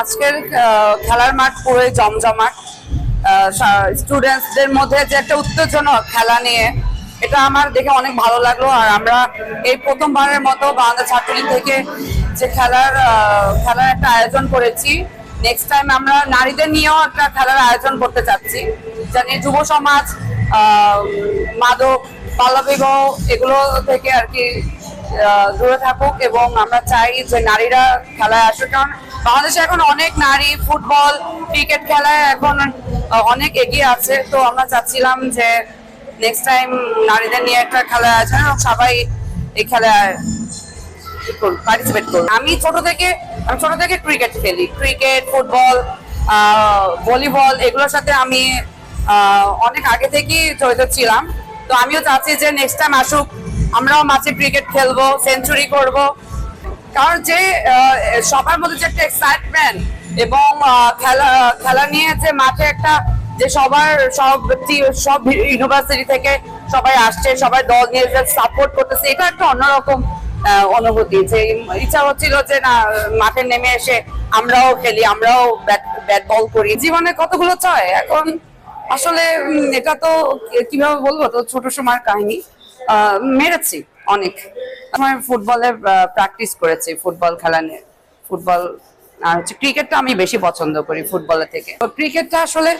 আজকের খেলার মাঠ পুরোই জমজমাট। স্টুডেন্টসদের মধ্যে যে একটা উত্তেজনা খেলা নিয়ে, এটা আমার দেখে অনেক ভালো লাগল। আর আমরা এই প্রথমবারের মতো বাংলাদেশ ছাত্রলীগ থেকে যে খেলার খেলার একটা আয়োজন করেছি নেক্সট টাইম আমরা নারীদের নিয়েও একটা খেলার আয়োজন করতে চাচ্ছি। জানি যুব সমাজ মাদক, বাল্যবিবাহ, এগুলো থেকে আর কি দূরে থাকুক এবং আমরা চাই যে নারীরা খেলায় আসুক। কারণ বাংলাদেশে এখন অনেক নারী ফুটবল, ক্রিকেট খেলায় এখন অনেক এগিয়ে আছে। তো আমরা চাচ্ছিলাম যে নেক্সট টাইম নারীদের নিয়ে একটা খেলা আছে এবং সবাই এই খেলায় পার্টিসিপেট করুন আমি ছোট থেকে, আমি ছোট থেকে ক্রিকেট খেলি। ক্রিকেট ফুটবল ভলিবল এগুলোর সাথে আমি অনেক আগে থেকেই জড়িত ছিলাম। তো আমিও চাচ্ছি যে নেক্সট টাইম আসুক আমরাও মাঠে ক্রিকেট খেলব সেঞ্চুরি করব। কারণ যে সবার মধ্যে যে একটা এক্সাইটমেন্ট এবং খেলা খেলা নিয়ে যে মাঠে একটা, যে সবার, সব সব ইউনিভার্সিটি থেকে সবাই আসছে, সবাই দল নিয়ে সাপোর্ট করতেছে, এটা একটা অন্যরকম অনুভূতি। যে, ইচ্ছা হচ্ছিল যে, না, মাঠে নেমে এসে আমরাও খেলি, আমরাও ব্যাট বল করি। জীবনে কতগুলো চায়? এখন আসলে এটা তো, কীভাবে বলব? তো ছোট সময়ের কাহিনী। মেরেছি অনেক। আমি ফুটবলে প্র্যাকটিস করেছি ফুটবল খেলা নিয়ে। ফুটবল হচ্ছে ক্রিকেটটা আমি বেশি পছন্দ করি ফুটবলের থেকে। ক্রিকেটটা আসলে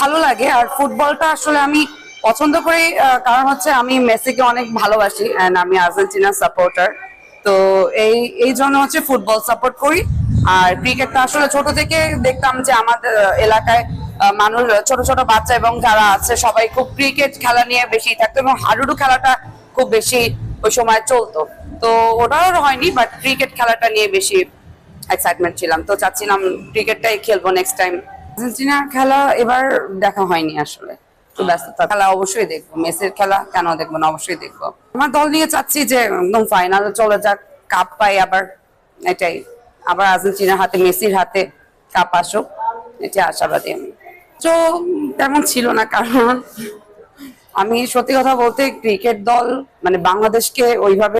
ভালো লাগে, আর ফুটবলটা আসলে আমি পছন্দ করি কারণ হচ্ছে আমি মেসিকে অনেক ভালোবাসি অ্যান্ড আমি আর্জেন্টিনা সাপোর্টার তো এই এই জন্য হচ্ছে ফুটবল সাপোর্ট করি। আর ক্রিকেটটা আসলে ছোট থেকে দেখতাম যে আমাদের এলাকায় মানুষ, ছোট ছোট বাচ্চা এবং যারা আছে, সবাই খুব ক্রিকেট খেলা নিয়ে বেশি থাকতো এবং হাডুডু খেলাটা খুব বেশি ওই সময় চলতো। তো ওটাও হয়নি বাট ক্রিকেট খেলাটা নিয়ে বেশি এক্সাইটমেন্ট ছিলাম। তো চাচ্ছিলাম ক্রিকেটটাই খেলব নেক্সট টাইম আর্জেন্টিনার খেলা এবার দেখা হয়নি আসলে। ব্যস্ততা। খেলা অবশ্যই দেখব। মেসির খেলা কেন দেখব না, অবশ্যই দেখব। আমার দল নিয়ে চাচ্ছি যে একদম ফাইনালে চলে যাক কাপ পাই আবার এটাই। আবার আর্জেন্টিনার হাতে, মেসির হাতে কাপ আসুক এটা আশাবাদী আমি। তেমন ছিল না কারণ আমি সত্যি কথা বলতে ক্রিকেট দল মানে বাংলাদেশকে ওইভাবে